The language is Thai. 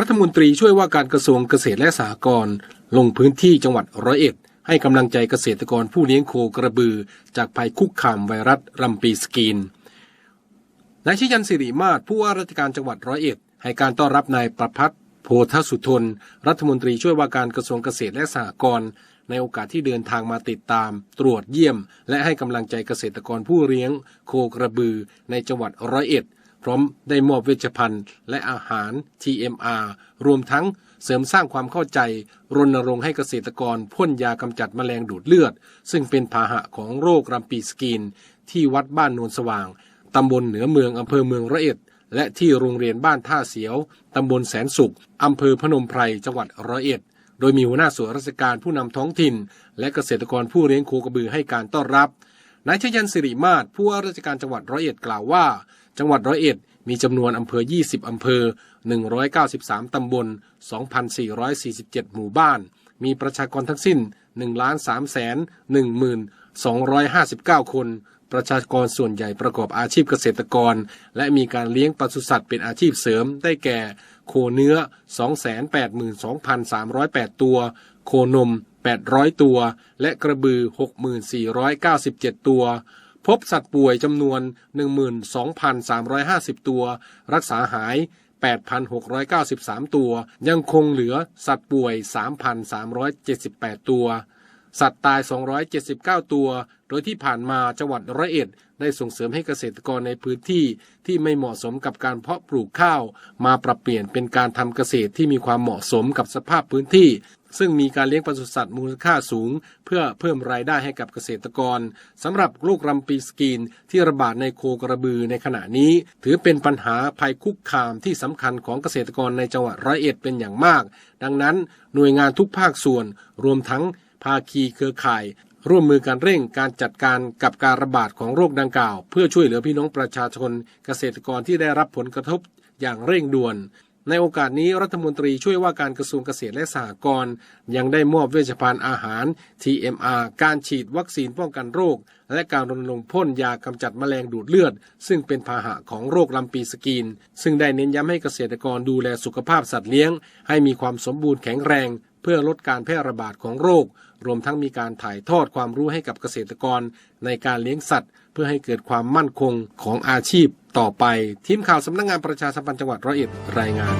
รัฐมนตรีช่วยว่าการกระทรวงเกษตรและสหกรณ์ลงพื้นที่จังหวัดร้อยเอ็ด ให้กำลังใจเกษตรกรผู้เลี้ยงโคกระบือ จากภัยคุกคามไวรัสรัมปีสกีนนายชยันสิริมาศผู้ว่าราชการจังหวัดร้อยเอ็ด ให้การต้อนรับนายประพัฒ์โพธสุทน รัฐมนตรีช่วยว่าการกระทรวงเกษตรและสหกรณ์ในโอกาสที่เดินทางมาติดตาม ตรวจเยี่ยม และให้กำลังใจเกษตรกรผู้เลี้ยง โคกระบือในจังหวัดร้อยเอ็ด พร้อมได้มอบเวชภัณฑ์และอาหาร TMR รวมทั้งเสริมสร้างความเข้าใจ รณรงค์ให้เกษตรกรพ่นยากำจัดแมลงดูดเลือด ซึ่งเป็นพาหะของโรครัมปีสกีนที่วัดบ้านโนนสว่าง ตำบลเหนือเมืองอำเภอเมืองร้อยเอ็ด และที่โรงเรียนบ้านท่าเสียว ตำบลแสนสุขอำเภอพนมไพรจังหวัดร้อยเอ็ด โดยมีหัวหน้าส่วนราชการผู้นำท้องถิ่น และเกษตรกรผู้เลี้ยงโคกระบือให้การต้อนรับ นายชยันสิริมาศผู้ว่าราชการจังหวัดร้อยเอ็ดกล่าวว่า จังหวัดร้อยเอ็ดมีจำนวนอำเภอ 20 อำเภอ 193 ตำบล 2,447 หมู่บ้าน มีประชากรทั้งสิ้น 1 3 1 1 259 คน ประชากรส่วนใหญ่ประกอบอาชีพเกษตรกร และมีการเลี้ยงปศุสัตว์เป็นอาชีพเสริม ได้แก่ โคเนื้อ 282,308 ตัว โคนม 800 ตัว และกระบือ 6497 ตัว พบสัตว์ป่วยจำนวน 12,350 ตัว รักษาหาย 8,693 ตัว ยังคงเหลือสัตว์ป่วย 3,378 ตัว สัตว์ตาย 279 ตัว โดยที่ผ่านมาจังหวัดร้อยเอ็ดได้ส่งเสริมให้เกษตรกรในพื้นที่ที่ไม่เหมาะสมกับการเพาะปลูกข้าว มาปรับเปลี่ยนเป็นการทำเกษตรที่มีความเหมาะสมกับสภาพพื้นที่ ซึ่งมีการเลี้ยงปศุสัตว์มูลค่าสูง เพื่อเพิ่มรายได้ให้กับเกษตรกรสำหรับโรครัมปีสกีนที่ระบาดในโคกระบือในขณะนี้ ถือเป็นปัญหาภัยคุกคามที่สำคัญของเกษตรกรในจังหวัดร้อยเอ็ดเป็นอย่างมาก ดังนั้นหน่วยงานทุกภาคส่วนรวมทั้งภาคีเครือข่าย ร่วมมือการเร่งการจัดการกับการระบาดของโรคดังกล่าว เพื่อช่วยเหลือพี่น้องประชาชนเกษตรกรที่ได้รับผลกระทบอย่างเร่งด่วน ในโอกาสนี้รัฐมนตรีช่วยว่าการกระทรวงเกษตรและสหกรณ์ยังได้มอบเวชภัณฑ์อาหาร TMR การฉีดวัคซีนป้องกันโรค และการรณรงค์พ่นยากำจัดแมลงดูดเลือด ซึ่งเป็นพาหะของโรคลำปีสกีน ซึ่งได้เน้นย้ำให้เกษตรกรดูแลสุขภาพสัตว์เลี้ยง ให้มีความสมบูรณ์แข็งแรง เพื่อลดการแพร่ระบาดของโรค รวมทั้งมีการถ่ายทอดความรู้ให้กับเกษตรกร ในการเลี้ยงสัตว์ เพื่อให้เกิดความมั่นคงของอาชีพต่อไป ทีมข่าวสำนักงงานประชาสัมพันธ์จังหวัดร้อยเอ็ดรายงาน